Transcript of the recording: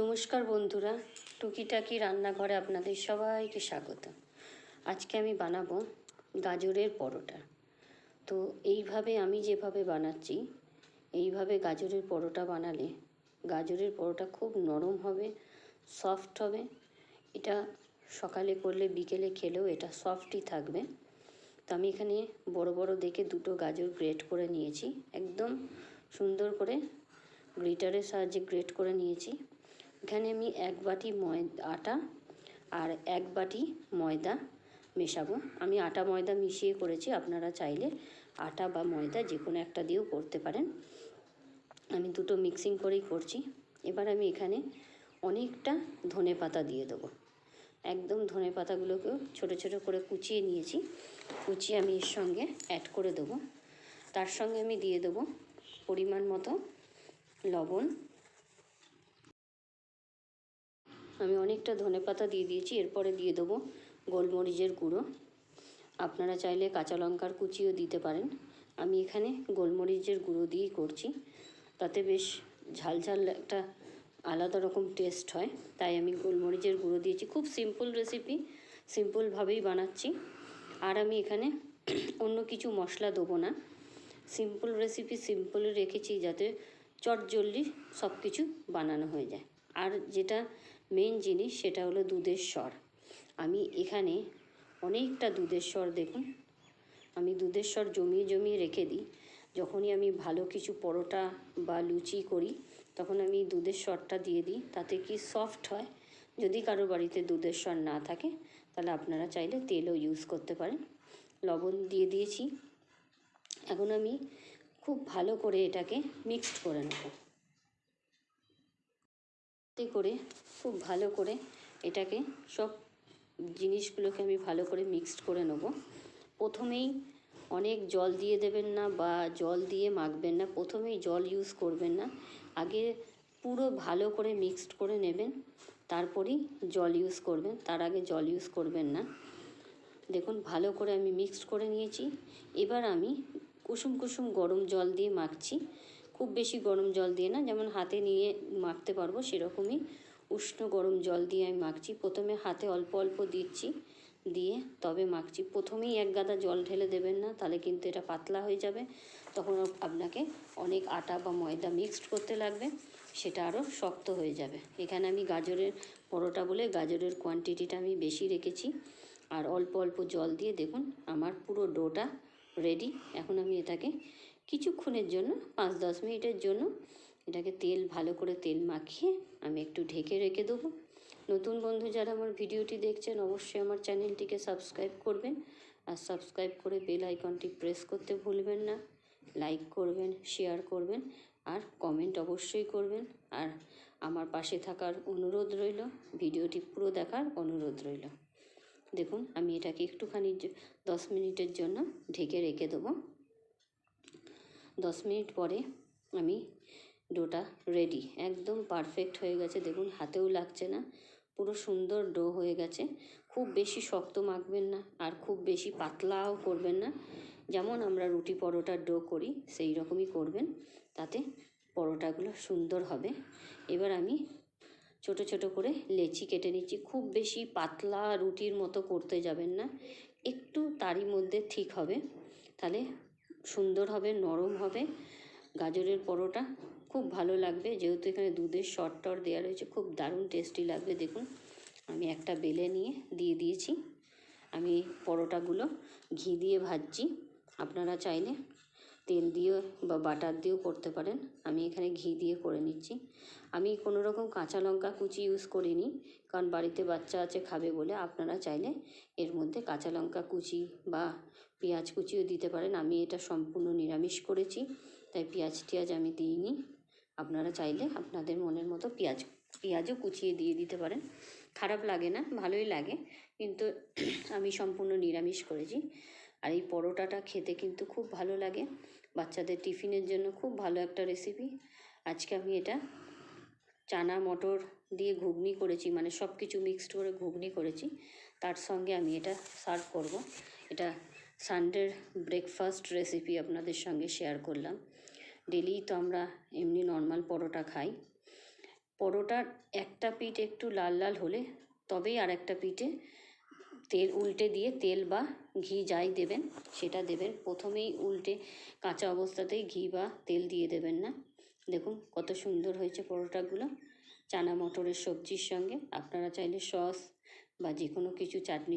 নমস্কার বন্ধুরা, টুকিটাকি রান্নাঘরে আপনাদের সবাইকে স্বাগত। আজকে আমি বানাবো গাজরের পরোটা। তো এইভাবে আমি যেভাবে বানাচ্ছি, এইভাবে গাজরের পরোটা বানালে গাজরের পরোটা খুব নরম হবে, সফট হবে। এটা সকালে করলে, বিকেলে খেলেও এটা সফটই থাকবে। তো আমি এখানে বড় বড় দেখে দুটো গাজর গ্রেট করে নিয়েছি। একদম সুন্দর করে গ্রেটারের সাহায্যে গ্রেট করে নিয়েছি। এখানে আমি এক বাটি ময়দা, আটা আর এক বাটি ময়দা মেশাবো। আমি আটা, ময়দা মিশিয়ে করেছি, আপনারা চাইলে আটা বা ময়দা যে কোনো একটা দিয়েও করতে পারেন। আমি দুটো মিক্সিং করেই করছি। এবার আমি এখানে অনেকটা ধনে পাতা দিয়ে দেবো। একদম ধনে পাতাগুলোকেও ছোটো ছোটো করে কুচিয়ে নিয়েছি। কুচিয়ে আমি এর সঙ্গে অ্যাড করে দেবো। তার সঙ্গে আমি দিয়ে দেবো পরিমাণ মতো লবণ আমি অনেকটা ধনে পাতা দিয়ে দিয়েছি, এরপরে দিয়ে দেবো গোলমরিচের গুঁড়ো। আপনারা চাইলে কাঁচা লঙ্কার কুচিও দিতে পারেন। আমি এখানে গোলমরিচের গুঁড়ো দিয়েই করছি। তাতে বেশ ঝাল ঝাল একটা আলাদা রকম টেস্ট হয়। তাই আমি গোলমরিচের গুঁড়ো দিয়েছি। খুব সিম্পল রেসিপি সিম্পলভাবেই বানাচ্ছি। আর আমি এখানে অন্য কিছু মশলা দেবো না। সিম্পল রেসিপি সিম্পল রেখেছি যাতে চটজলদি সব কিছু বানানো হয়ে যায়। আর যেটা মেন জিনিস সেটা হলো দুধের স্বর। আমি এখানে অনেকটা দুধের স্বর দেখুন। আমি দুধের স্বর জমিয়ে জমিয়ে রেখে দিই। যখনই আমি ভালো কিছু পরোটা বা লুচি করি, তখন আমি দুধের স্বরটা দিয়ে দিই। তাতে কি সফট হয়? যদি কারও বাড়িতে দুধের স্বর না থাকে, তাহলে আপনারা চাইলে তেলও ইউজ করতে পারেন। লবণ দিয়ে দিয়েছি। এখন আমি খুব ভালো করে এটাকে মিক্সড করে নেব। করে, খুব ভালো করে এটাকে সব জিনিসগুলোকে আমি ভালো করে মিক্সড করে নেব। প্রথমেই অনেক জল দিয়ে দেবেন না বা জল দিয়ে মাখবেন না, প্রথমেই জল ইউজ করবেন না। আগে পুরো ভালো করে মিক্সড করে নেবেন, তারপরেই জল ইউজ করবেন, তার আগে জল ইউজ করবেন না। দেখুন, ভালো করে আমি মিক্সড করে নিয়েছি। এবার আমি কুসুম কুসুম গরম জল দিয়ে মাখছি। খুব বেশি গরম জল দিয়ে না, যেমন হাতে নিয়ে মাখতে পারব সেরকমই উষ্ণ গরম জল দিয়ে আমি মাখছি। প্রথমে হাতে অল্প অল্প দিচ্ছি, দিয়ে তবে মাখছি। প্রথমেই এক গাদা জল ঢেলে দেবেন না, তাহলে কিন্তু এটা পাতলা হয়ে যাবে। তখন আপনাকে অনেক আটা বা ময়দা মিক্সড করতে লাগবে, সেটা আরও শক্ত হয়ে যাবে। এখানে আমি গাজরের পরোটা বলে গাজরের কোয়ান্টিটিটা আমি বেশি রেখেছি। আর অল্প অল্প জল দিয়ে দেখুন, আমার পুরো ডোটা রেডি এখন আমি এটাকে কিছুক্ষণের জন্য, পাঁচ দশ মিনিটের জন্য এটাকে তেল, ভালো করে তেল মাখিয়ে আমি একটু ঢেকে রেখে দেবো। নতুন বন্ধু যারা আমার ভিডিওটি দেখছেন, অবশ্যই আমার চ্যানেলটিকে সাবস্ক্রাইব করবেন আর সাবস্ক্রাইব করে বেল আইকনটি প্রেস করতে ভুলবেন না। লাইক করবেন, শেয়ার করবেন আর কমেন্ট অবশ্যই করবেন। আর আমার পাশে থাকার অনুরোধ রইল, ভিডিওটি পুরো দেখার অনুরোধ রইল। দেখুন, আমি এটাকে একটুখানি দশ মিনিটের জন্য ঢেকে রেখে দেবো। দশ মিনিট পরে আমি ডোটা রেডি একদম পারফেক্ট হয়ে গেছে। দেখুন, হাতেও লাগছে না। পুরো সুন্দর ডো হয়ে গেছে। খুব বেশি শক্ত মাখবেন না আর খুব বেশি পাতলাও করবেন না। যেমন আমরা রুটি পরোটার ডো করি, সেই রকমই করবেন। তাতে পরোটাগুলো সুন্দর হবে। এবার আমি ছোট ছোট করে লেচি কেটে নিচ্ছি। খুব বেশি পাতলা রুটির মতো করতে যাবেন না। একটু তারই মধ্যে ঠিক হবে। তাহলে সুন্দর হবে, নরম হবে। গাজরের পরোটা খুব ভালো লাগবে, যেহেতু এখানে দুধের শর টর দেওয়া রয়েছে, খুব দারুণ টেস্টি লাগবে, দেখুন। আমি একটা বেলে নিয়ে দিয়ে দিয়েছি। আমি পরোটাগুলো ঘি দিয়ে ভাজছি। আপনারা চাইলে তেল দিয়েও বা বাটার দিয়েও করতে পারেন। আমি এখানে ঘি দিয়ে করে নিচ্ছি। আমি কোনো রকম কাঁচা লঙ্কা কুচি ইউজ করিনি, কারণ বাড়িতে বাচ্চা আছে খাবে বলে আপনারা চাইলে এর মধ্যে কাঁচা লঙ্কা কুচি বা পেঁয়াজ কুচিও দিতে পারেন। আমি এটা সম্পূর্ণ নিরামিষ করেছি, তাই পেঁয়াজ টিয়াজ আমি দিইনি। আপনারা চাইলে আপনাদের মনের মতো পেঁয়াজ, পেঁয়াজও কুচিয়ে দিয়ে দিতে পারেন। খারাপ লাগে না, ভালোই লাগে, কিন্তু আমি সম্পূর্ণ নিরামিষ করেছি। আর এই পরোটাটা খেতে কিন্তু খুব ভালো লাগে। বাচ্চাদের টিফিনের জন্য খুব ভালো একটা রেসিপি আজকে আমি এটা চানা মটর দিয়ে ঘুগনি করেছি মানে সব কিছু মিক্সড করে ঘুগনি করেছি। তার সঙ্গে আমি এটা সার্ভ করব। এটা সানডের ব্রেকফাস্ট রেসিপি আপনাদের সঙ্গে শেয়ার করলাম। ডেলি তো আমরা এমনি নর্মাল পরোটা খাই। পরোটার একটা পিঠ একটু লাল লাল হলে তবেই আর একটা পিঠে তেল, উল্টে দিয়ে তেল বা ঘি যাই দেবেন, সেটা দেবেন। প্রথমেই উল্টে কাঁচা অবস্থাতেই ঘি বা তেল দিয়ে দেবেন না। দেখুন কত সুন্দর হয়েছে পরোটাগুলো। চানা মটরের সবজির সঙ্গে। আপনারা চাইলে সস বা যে কোনো কিছু চাটনি